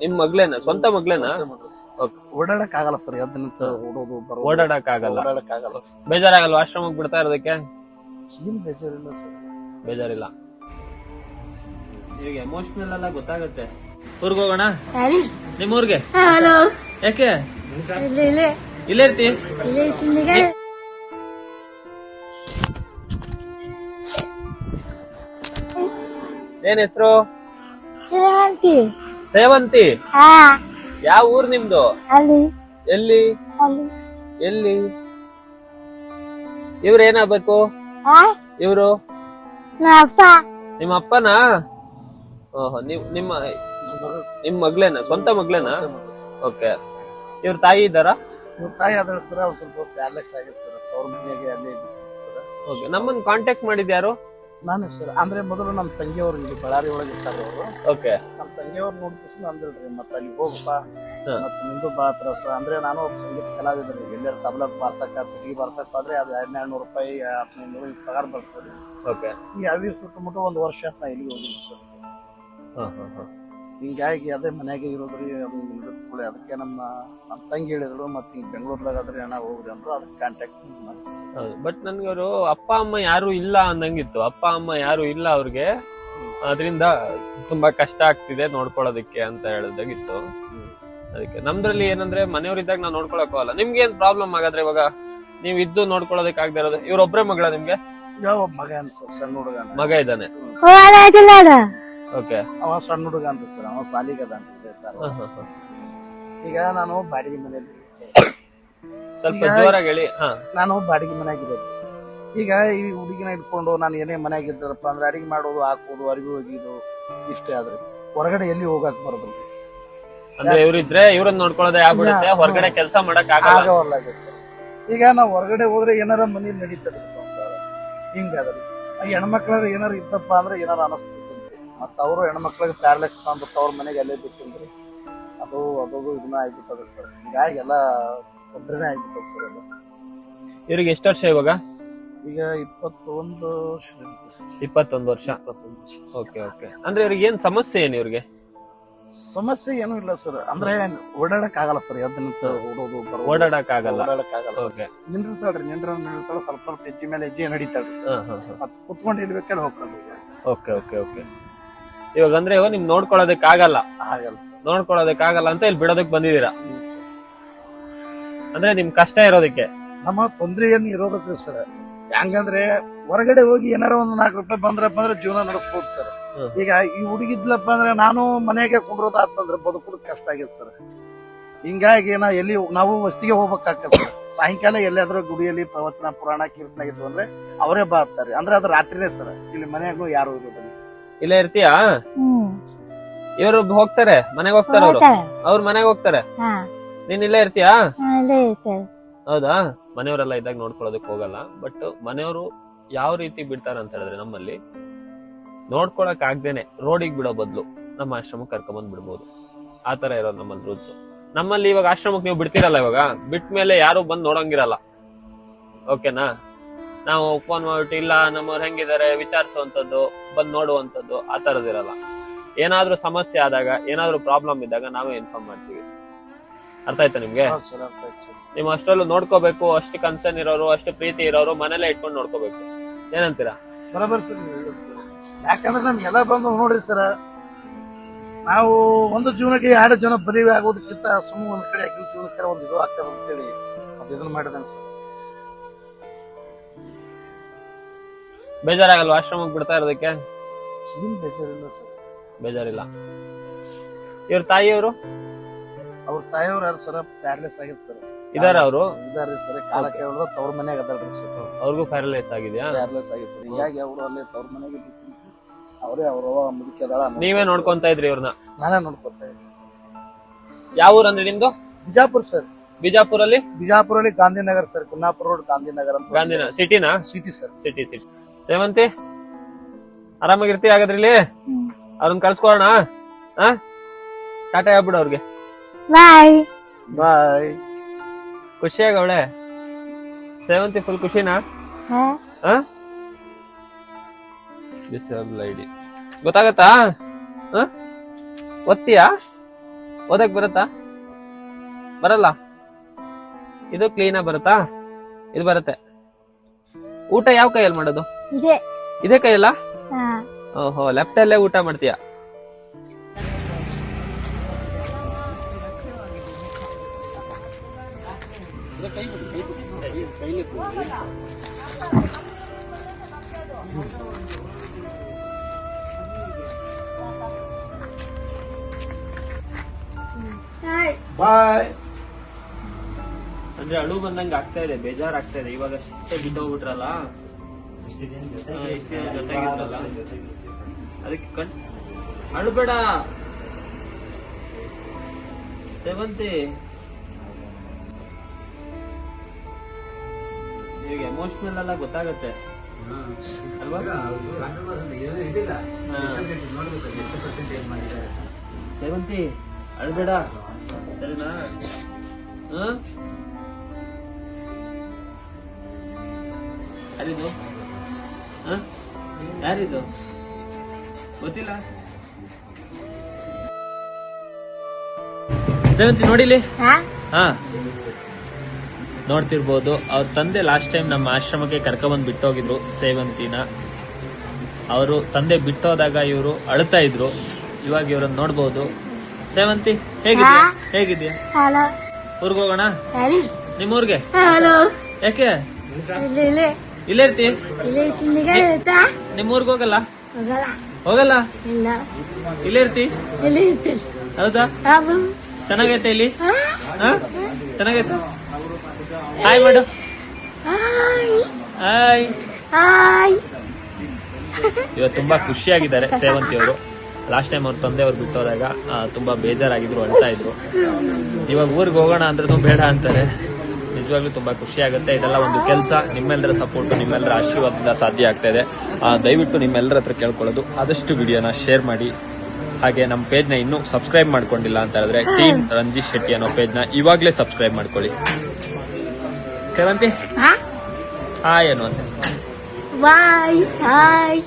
ನಿಮ್ ಮಗ್ಲೇನ ಸ್ವಂತ ಮಗ್ಲೇನಾ ಓಡಾಡಕ್ ಆಗಲ್ಲ ಸರ್ ಎದ್ದು ನಿಂತು ಓಡೋದು ಬರೋದು. ಓಡಾಡಕ್ ಆಗಲ್ಲ ಬೇಜಾರಾಗಲ್ಲ ಆಗಲ್ಲ ಆಶ್ರಮಕ್ ಬಿಡ್ತಾ ಇರೋದಕ್ಕೆ? ಏನ್ ಬೇಜಾರಿಲ್ಲ ಸರ್. ಬೇಜಾರಿಲ್ಲ. ನಿಮಗೆ ಎಮೋಷನಲ್ ಎಲ್ಲ ಗೊತ್ತಾಗುತ್ತೆ. ಊರ್ಗ್ ಹೋಗೋಣ? ನಿಮ್ ಊರ್ಗೆ? ಯಾಕೆ? ಇಲ್ಲಿ ಇಲ್ಲಿ. ಇಲ್ಲೇ ಇರ್ತಿ. ಇಲ್ಲಿ ಏನ್ ಹೆಸರು? ಸೇವಂತಿ? ಹಾ. ಯಾವ ಊರ್ ನಿಮ್ದು? ಅಲ್ಲಿ. ಎಲ್ಲಿ? ಅಲ್ಲಿ. ಎಲ್ಲಿ? ಇವ್ರ ಏನಾಗ್ಬೇಕು? ಹಾ ಇವ್ರು? ನಿಮ್ಮ ಅಪ್ಪನಾ ಓಹೋ ನಿಮ್ ನಿಮ್ಮ ನಿಮ್ ಮಗ್ಲೇನ ಸ್ವಂತ ಮಗ್ಲೇನಾ ಓಕೆ. ಇವ್ರ ತಾಯಿ ಇದ್ದಾರಾ? ಇವ್ರ ತಾಯಿ ಆದ್ರೆ ಸರ್ ಒಂದ್ ಸ್ವಲ್ಪ ಪ್ಯಾರ್ಲೆಕ್ಸ್ ಆಗಿದೆ ಸರ್ ಅವ್ರ ಮನೆಗೆ ಅಲ್ಲಿ ಸರ್. ಓಕೆ ನಮ್ಮನ್ನ ಕಾಂಟ್ಯಾಕ್ಟ್ ಮಾಡಿದ್ಯಾರು ನಾನೇ ಸರ್ ಅಂದ್ರೆ ಮೊದಲು ನಮ್ಮ ತಂಗಿಯವರು ಇಲ್ಲಿ ಬಳ್ಳಾರಿ ಒಳಗೆ ಇರ್ತಾರೆ ಅವರು. ಓಕೆ ನಮ್ಮ ತಂಗಿಯವ್ರು ನೋಡಿದ ಅಂದ್ರಿ ಮತ್ತೆ ಅಲ್ಲಿ ಹೋಗಪ್ಪ ಹಾ. ಮತ್ತೆ ನಿಂದು ಬಾಳ ತ್ರಾಸ ಅಂದ್ರೆ ನಾನು ಒಬ್ಬ ಸಂಗೀತ ಕಲಾವಿದ್ರಿ ಎಲ್ಲರೂ ತಬಲ ಬಾರ್ಸಕ್ ಈ ಬಾರ್ಸಕ್ ಆದ್ರೆ ಅದು ಎರಡ್ ನೂರು ರೂಪಾಯಿ ಹದಿನೈದು ನೂರು ಪಗಾರ ಬರ್ತದೆ. ಓಕೆ ಈ ಅವಿ ಸುತ್ತಮುತ್ತ ಒಂದು ವರ್ಷ ನಾ ಇಲ್ಲಿಗೆ ಹೋಗಿಲ್ಲ ಸರ್. ಹಿಂಗಾಗಿ ಅದೇ ಮನೆಯಾಗೆ ಇರೋದ್ರಿ ಅದು ಅದಕ್ಕೆ ನಮ್ಮ ನಮ್ಮ ತಂಗಿ ಹೇಳಿದ್ರು ಮತ್ತೆ ಹಿಂಗ್ ಬೆಂಗಳೂರ್ದಾಗ ಆದ್ರೆ ಅಣ್ಣ ಹೋಗ್ರಿ ಅಂದ್ರು ಅದಕ್ಕೆ ಕಾಂಟ್ಯಾಕ್ಟ್ ಮಾಡಿ ಬಟ್ ನನ್ಗೆ ಅವರು ಅಪ್ಪ ಅಮ್ಮ ಯಾರು ಇಲ್ಲ ಅಂದಂಗಿತ್ತು. ಅಪ್ಪ ಅಮ್ಮ ಯಾರು ಇಲ್ಲ ಅವ್ರಿಗೆ. ಅದರಿಂದ ತುಂಬಾ ಕಷ್ಟ ಆಗ್ತಿದೆ ನೋಡ್ಕೊಳ್ಳೋದಕ್ಕೆ ಅಂತ ಹೇಳೋದಾಗಿತ್ತು. ಅದಕ್ಕೆ ನಮ್ದ್ರಲ್ಲಿ ಏನಂದ್ರೆ ಮನೆಯವರಿದ್ದಾಗ ನಾವು ನೋಡ್ಕೊಳಕ್ ಹೋಗಲ್ಲ ನಿಮ್ಗೆ ಏನ್ ಪ್ರಾಬ್ಲಮ್ ಆಗಾದ್ರೆ ಇವಾಗ? ನೀವ್ ಇದ್ದು ನೋಡ್ಕೊಳ್ಳೋದಕ್ಕೆ ಆಗದೆ ಇರೋದು. ಇವ್ರೊಬ್ರೇ ಮಗಳ ನಿಮ್ಗೆ? ಯಾವ ಒಬ್ಬ ಮಗ ಅನ್ಸ ಸರ್? ಸಣ್ಣ ಹುಡುಗ ಮಗ ಇದ್ದಾನೆ. ಓಕೆ ಅವ ಸಣ್ಣ ಹುಡುಗ ಅಂತ ಸರ್. ಅವ ಸಾಲಿಗ ಅದ ಅಂತ ಹೇಳ್ತಾರೆ. ಈಗ ನಾನು ಬಾಡಿಗೆ ಮನೆಯಲ್ಲಿ ಸ್ವಲ್ಪ ಜೋರಾಗಿ ಹೇಳಿ. ಹಾ. ನಾನು ಬಾಡಿಗೆ ಮನ್ಯಾಗ ಇರೋದು. ಈಗ ಈ ಹುಡುಗಿನ ಇಟ್ಕೊಂಡು ನಾನು ಏನೇ ಮನೆಯಾಗ ಇದ್ದಾರಪ್ಪ ಅಂದ್ರೆ ಅಡಿಗೆ ಮಾಡೋದು ಹಾಕೋದು ಅರಿವಿ ಹೋಗಿದ್ದು ಇಷ್ಟೇ ಆದ್ರೆ ಹೊರಗಡೆ ಎಲ್ಲಿ ಹೋಗಕ್ ಬರೋದು? ಅಂದ್ರೆ ಇವ್ರಿದ್ರೆ ಇವ್ರನ್ನ ನೋಡ್ಕೊಳ್ಳೋದೇ ಆಗ್ಬಿಡುತ್ತೆ. ಹೊರಗಡೆ ಕೆಲಸ ಮಾಡಕ್ ಆಗಲ್ಲ. ಸರ್. ಈಗ ನಾವು ಹೊರಗಡೆ ಹೋದ್ರೆ ಏನಾರ ಮನೆ ನಡೀತದ್ರಿ ಸಂಸಾರ? ಹಿಂಗಾದ್ರಿ. ಹೆಣ್ಮಕ್ಳಾದ್ರೆ ಏನಾರ ಇತ್ತಪ್ಪ ಅಂದ್ರೆ ಏನಾರ ಅನಸ್ತಿದ್ದಂತೆ ಮತ್ತ ಅವರು ಹೆಣ್ಮಕ್ಳಿಗೆ ಪ್ಯಾರ್ಲೆಕ್ಸ್ ತಂದು ಅವ್ರ ಮನೆಗೆ ಅಲ್ಲೇ ಬಿಟ್ಟಿಂದ್ರಿ. ಅದು ಅದು ಇದನ್ನ ಆಗ್ಬಿಟ್ಟದ್ರಿ ಸರ್. ಹಿಂಗಾಗಿ ಎಲ್ಲ ತೊಂದರೆನೇ ಆಗ್ಬಿಟ್ಟದ ಸರ್ ಎಲ್ಲ ಇವ್ರಿಗೆ ಎಷ್ಟು ವರ್ಷ ಇವಾಗ? ಈಗ ಇಪ್ಪತ್ತೊಂದು ವರ್ಷ ಸರ್. ಇಪ್ಪತ್ತೊಂದು ವರ್ಷ. ಇಪ್ಪತ್ತೊಂದು ವರ್ಷ. Okay okay. ಅಂದ್ರೆ ಇವ್ರಿಗೆ ಏನ್ ಸಮಸ್ಯೆ ಏನು ಇವ್ರಿಗೆ? ಸಮಸ್ಯೆ ಏನೂ ಇಲ್ಲ ಸರ್. ಅಂದ್ರೆ ಓಡಾಡಕ್ ಆಗಲ್ಲ ಸರ್. ಎದ್ದು ನಿಂತು ಓಡೋದು ಬರೋದು. ಓಡಾಡಕ್ ಆಗಲ್ಲ ಓಡಾಡಕ್ ಆಗಲ್ಲ ಸರ್. ಓಕೆ. ನಿಂದಿರ್ತಾಳ್ರಿ ನಿಂದ್ರ ನಿಲ್ತಾಳ ಸ್ವಲ್ಪ ಸ್ವಲ್ಪ ಹೆಜ್ಜೆ ಮೇಲೆ ಹೆಜ್ಜೆ ನಡೀತಾಳ್ರಿ ಸರ್. ಮತ್ತೆ ಕುತ್ಕೊಂಡು ಇಡ್ಬೇಕಲ್ಲ ಹೋಗ್ತಾಳ್ರಿ ಸರ್. Okay okay okay. ಇವಾಗ ಅಂದ್ರೆ ಇವಾಗ ನಿಮ್ ನೋಡ್ಕೊಳ್ಳೋದಕ್ ಆಗಲ್ಲ ಆಗಲ್ಲ ಸರ್. ನೋಡ್ಕೊಳ್ಳೋದಕ್ ಆಗಲ್ಲ ಅಂತ ಇಲ್ಲಿ ಬಿಡೋದಕ್ ಬಂದಿದೀರಾ ಅಂದ್ರೆ ನಿಮ್ ಕಷ್ಟ ಇರೋದಕ್ಕೆ? ನಮ್ಮ ತೊಂದ್ರೆ ಏನ್ ಇರೋದಕ್ಕೆ ಸರ್. ಹೆಂಗಂದ್ರೆ ಹೊರಗಡೆ ಹೋಗಿ ಏನಾರ ಒಂದ್ ನಾಲ್ಕು ರೂಪಾಯಿ ಬಂದ್ರಪ್ಪ ಅಂದ್ರೆ ಜೀವನ ನಡೆಸ್ಬೋದು ಸರ್. ಈಗ ಈ ಹುಡುಗಿದ್ಲಪ್ಪ ಅಂದ್ರೆ ನಾನು ಮನೆಗೆ ಕುಂಡ್ರೋದಾತಂದ್ರೆ ಬದುಕುದು ಕಷ್ಟ ಆಗೈತೆ ಸರ್. ಹಿಂಗಾಗಿ ನಾ ಎಲ್ಲಿ ನಾವು ವಸ್ತಿಗೆ ಹೋಗ್ಬೇಕಾಗ್ತದೆ ಸರ್. ಸಾಯಂಕಾಲ ಎಲ್ಲಾದ್ರೂ ಗುಡಿಯಲ್ಲಿ ಪ್ರವಚನ ಪುರಾಣ ಕೀರ್ತನ ಇದ್ವು ಅಂದ್ರೆ ಅವರೇ ಬಾತಾರೆ ಅಂದ್ರೆ ಅದು ರಾತ್ರಿನೇ ಸರ್. ಇಲ್ಲಿ ಮನೆಯಾಗೂ ಯಾರು ಇರೋದಿಲ್ಲ. ಇಲ್ಲೇ ಇರ್ತೀಯಾ? ಹ್ಮ್. ಇವ್ರು ಹೋಗ್ತಾರೆ ಮನೆಗೆ ಹೋಗ್ತಾರೆ ಅವ್ರು. ಹೋಗ್ತಾರೆ. ಅವ್ರ ಮನೆಗೆ ಹೋಗ್ತಾರೆ. ಹಾ. ನೀನ್ ಇಲ್ಲೇ ಇರ್ತೀಯಾ? ಹಾ, ಇಲ್ಲೇ ಇರ್ತೇವೆ ಹೌದಾ? ಮನೆಯವರೆಲ್ಲ ಇದ್ದಾಗ ನೋಡ್ಕೊಳ್ಳೋದಕ್ಕೆ ಹೋಗಲ್ಲ. ಬಟ್ ಮನೆಯವರು ಯಾವ ರೀತಿ ಬಿಡ್ತಾರ ಅಂತ ಹೇಳಿದ್ರೆ ನಮ್ಮಲ್ಲಿ ನೋಡ್ಕೊಳಕ್ ಆಗ್ದೇನೆ ರೋಡಿಗೆ ಬಿಡೋ ಬದಲು ನಮ್ಮ ಆಶ್ರಮಕ್ಕೆ ಕರ್ಕೊಂಬಂದ್ ಬಿಡ್ಬೋದು. ಆ ತರ ಇರೋದು ನಮ್ಮಲ್ಲಿ ರೂಲ್ಸ್. ನಮ್ಮಲ್ಲಿ ಇವಾಗ ಆಶ್ರಮಕ್ಕೆ ನೀವು ಬಿಡ್ತೀರಲ್ಲ ಇವಾಗ? ಬಿಟ್ಟ ಮೇಲೆ ಯಾರು ಬಂದ್ ನೋಡಂಗಿರಲ್ಲ. ಓಕೆನಾ? ನಾವು ಫೋನ್ ಮಾಡ್ಬಿಟ್ಟು ಇಲ್ಲ ನಮ್ಮವ್ರು ಹೆಂಗಿದ್ದಾರೆ ವಿಚಾರಿಸುವಂಥದ್ದು ಬಂದು ನೋಡುವಂಥದ್ದು ಆ ಥರದ್ದು ಇರಲ್ಲ. ಏನಾದರೂ ಸಮಸ್ಯೆ ಆದಾಗ ಏನಾದರೂ ಪ್ರಾಬ್ಲಮ್ ಇದ್ದಾಗ ನಾವೇ ಇನ್ಫಾರ್ಮ್ ಮಾಡ್ತೀವಿ. ಅರ್ಥ ಆಯ್ತಾ ನಿಮ್ಗೆ? ನೀವು ಅಷ್ಟರಲ್ಲೂ ನೋಡ್ಕೋಬೇಕು ಅಷ್ಟು ಕನ್ಸರ್ನ್ ಇರೋರು ಅಷ್ಟು ಪ್ರೀತಿ ಇರೋರು ಮನೇಲೆ ಇಟ್ಕೊಂಡು ನೋಡ್ಕೋಬೇಕು. ಏನಂತೀರಾ? ಬರಬರ್ ಸರ್ ಯಾಕಂದ್ರೆ ನಮ್ಗೆಲ್ಲ ಬಂದು ನೋಡ್ರಿ ಸರ್ ನಾವು ಒಂದು ಜೀವನಕ್ಕೆ ಎರಡು ಜನ ಬರೀ ಆಗೋದಕ್ಕಿಂತ ಸುಮ್ಮನೆ ಒಂದು ಕಡೆ ಜೀವನಕ್ಕೆ ಒಂದು ಇದು ಆಗ್ತದೆ ಅಂತೇಳಿ. ಅದು ಇದನ್ನ ಮಾಡಿದಂಗೆ ಸರ್. ಬೇಜಾರಾಗಲ್ವಾ? ಆಶ್ರಮಕ್ಕೆ ಬಿಡ್ತಾ ಇರೋದಕ್ಕೆ? ಏನ್ ಬೇಜಾರಿಲ್ಲ ಸರ್. ಬೇಜಾರಿಲ್ಲ. ಇವ್ರ ತಾಯಿಯವರು? ಅವ್ರ ತಾಯಿಯವ್ರು ಯಾರು ಸರ್? ಪ್ಯಾರ್ಲೆಸ್ ಆಗೈತೆ ಸರ್. ಇದಾರ ಅವರು? ಇದಾರೆ ಸರ್. ಕಾಲಕ್ಕೆ ಕೇಳಿದ ತವ್ರ ಮನೆಗೆ ಅದಾರ ಸರ್. ಅವ್ರಿಗೂ ಪ್ಯಾರಲೈಸ್ ಆಗಿದ್ಯಾ? ಪ್ಯಾರಲೈಸ್ ಆಗಿದೆ ಸರ್. ಹೀಗಾಗಿ ಅವರು ಅಲ್ಲಿ ತವ್ರ ಮನೆಗೆ ಅವರೇ ಅವರು ಮುದುಕಿ ಅದಾಳ ನೀವೇ ನೋಡ್ಕೊಂತಾ ಇದ್ರಿ ಇವ್ರನ್ನ ನಾನೇ ನೋಡ್ಕೊತಾ ಇದ್ದೀನಿ ಸರ್. ಯಾವ ಊರಂದ್ರೆ ನಿಮ್ದು? ಬಿಜಾಪುರ್ ಸರ್. ಬಿಜಾಪುರಲ್ಲಿ? ಬಿಜಾಪುರಲ್ಲಿ ಗಾಂಧಿನಗರ್ ಸರ್. ಕುನ್ನಾಪುರ ರೋಡ್ ಗಾಂಧಿನಗರ್ ಅಂತ ಗಾಂಧಿನ ಸಿಟಿನಾ? City sir. City city. Sevanti ಆರಾಮಾಗಿರ್ತಿ ಹಾಗಾದ್ರೆ ಇಲ್ಲಿ ಅವ್ರನ್ನ ಕಳ್ಸ್ಕೊಳೋಣ ಹಾ ಟಾಟಾ ಹೇಳ್ಬಿಡು ಅವ್ರಿಗೆ. ಬಾಯ್ ಬಾಯ್ ಖುಷಿಯಾಗ ಅವಳೆ. ಸೇವಂತಿ ಫುಲ್ ಖುಷಿನಾ? ಹಾ. ಆ? ಡಿಸೇಬಲ್ ಐಡಿ ಗೊತ್ತಾಗತ್ತಾ? ಹಾ ಒತ್ತೀಯಾ? ಓದಕ್ ಬರುತ್ತಾ? ಬರಲ್ಲ. ಇದು ಕ್ಲೀನಾಗಿ ಬರುತ್ತಾ? ಇದು ಬರುತ್ತೆ. ಊಟ ಯಾವ ಕೈಯಲ್ಲಿ ಮಾಡೋದು? ಇದೆ. ಇದೇ ಕೈಯಲ್ಲ? ಹಾ. ಓಹೋ ಲೆಫ್ಟ್ ಅಲ್ಲೇ ಊಟ ಮಾಡ್ತೀಯ? ಬಾಯ್ ಅಂದ್ರೆ ಅಳು ಬಂದಂಗ ಆಗ್ತಾ ಇದೆ ಬೇಜಾರ್ ಆಗ್ತಾ ಇದೆ. ಇವಾಗ ಅಷ್ಟೇ ಬಿಟ್ಟೋಗ್ಬಿಟ್ರಲ್ಲ ಇಷ್ಟ್ ಅದಕ್ಕೆ ಕಣ್ ಅಳ್ಬೇಡ ಸೇವಂತಿ ಈಗ ಎಮೋಷನಲ್ ಎಲ್ಲ ಗೊತ್ತಾಗತ್ತೆ. ಸೇವಂತಿ ಅಳ್ಬೇಡ ಸರಿನಾ ಹ ಹ? ಯಾರಿದು? ಗೊತ್ತಿಲ್ಲ. ಸೇವಂತಿ ನೋಡಿಲಿ? ಹಾ? ನೋಡ್ತಿರ್ಬೋದು. ಅವ್ರ ತಂದೆ ಲಾಸ್ಟ್ ಟೈಮ್ ನಮ್ಮ ಆಶ್ರಮಕ್ಕೆ ಕರ್ಕೊಂಡ್ಬಂದ್ ಬಿಟ್ಟೋಗಿದ್ರು ಸೇವಂತಿನ. ಅವರು ತಂದೆ ಬಿಟ್ಟೋದಾಗ ಇವರು ಅಳ್ತಾ ಇದ್ರು. ಇವಾಗ ಇವ್ರನ್ನ ನೋಡ್ಬೋದು. ಸೇವಂತಿ ಹೇಗಿದ್ಯಾ? ಹೇಗಿದ್ಯಾ? ಊರ್ಗೋಗೋಣ ನಿಮ್ಮೂರ್ಗೆ? ಯಾಕೆ? ಇಲ್ಲಿ ಇರ್ತಿ? ನಿಮ್ ನಿಮ್ಮೂರ್ಗ್ ಹೋಗಲ್ಲ? ಹೋಗಲ್ಲ. ಹೋಗಲ್ಲ? ಇಲ್ಲ. ಇಲ್ಲೇ ಇರ್ತಿ? ಹೌದಾ? ಚೆನ್ನಾಗೈತೆ ಇಲ್ಲಿ? ಚೆನ್ನಾಗೈತ? ಹಾಯ್ ಮಾಡು. ಹಾಯ್. ಹಾಯ್. ಹಾಯ್. ಇವತ್ತು ತುಂಬಾ ಖುಷಿಯಾಗಿದ್ದಾರೆ ಸೇವಂತಿ ಅವರು. ಲಾಸ್ಟ್ ಟೈಮ್ ಅವ್ರ ತಂದೆ ಅವ್ರು ಬಿಟ್ಟೋದಾಗ ಹೋದಾಗ ತುಂಬಾ ಬೇಜಾರಾಗಿದ್ರು ಅಳ್ತಾ ಇದ್ರು. ಇವಾಗ ಊರಿಗೆ ಹೋಗೋಣ ಅಂದ್ರೂ ಬೇಡ ಅಂತಾರೆ. ನಿಜವಾಗ್ಲೂ ತುಂಬಾ ಖುಷಿ ಆಗುತ್ತೆ. ಇದೆಲ್ಲ ಒಂದು ಕೆಲಸ. ನಿಮ್ಮೆಲ್ಲರ ಸಪೋರ್ಟ್ ನಿಮ್ಮೆಲ್ಲರ ಆಶೀರ್ವಾದದಿಂದ ಸಾಧ್ಯ ಆಗ್ತಾ ಇದೆ. ಆ, ದಯವಿಟ್ಟು ನಿಮ್ಮೆಲ್ಲರ ಹತ್ರ ಕೇಳ್ಕೊಳ್ಳೋದು. ಆದಷ್ಟು ವಿಡಿಯೋನ ಶೇರ್ ಮಾಡಿ. ಹಾಗೆ ನಮ್ಮ ಪೇಜ್ನ ಇನ್ನೂ ಸಬ್ಸ್ಕ್ರೈಬ್ ಮಾಡ್ಕೊಂಡಿಲ್ಲ ಅಂತ ಹೇಳಿದ್ರೆ ಟೀಮ್ ರಂಜಿತ್ ಶೆಟ್ಟಿ ಅನ್ನೋ ಪೇಜ್ನ ಇವಾಗಲೇ ಸಬ್ಸ್ಕ್ರೈಬ್ ಮಾಡ್ಕೊಳ್ಳಿ. ಸೇವಂತಿ? ಹಾ. ಹಾಯ್ ಅನ್ನುವಂತೆ. Bye hi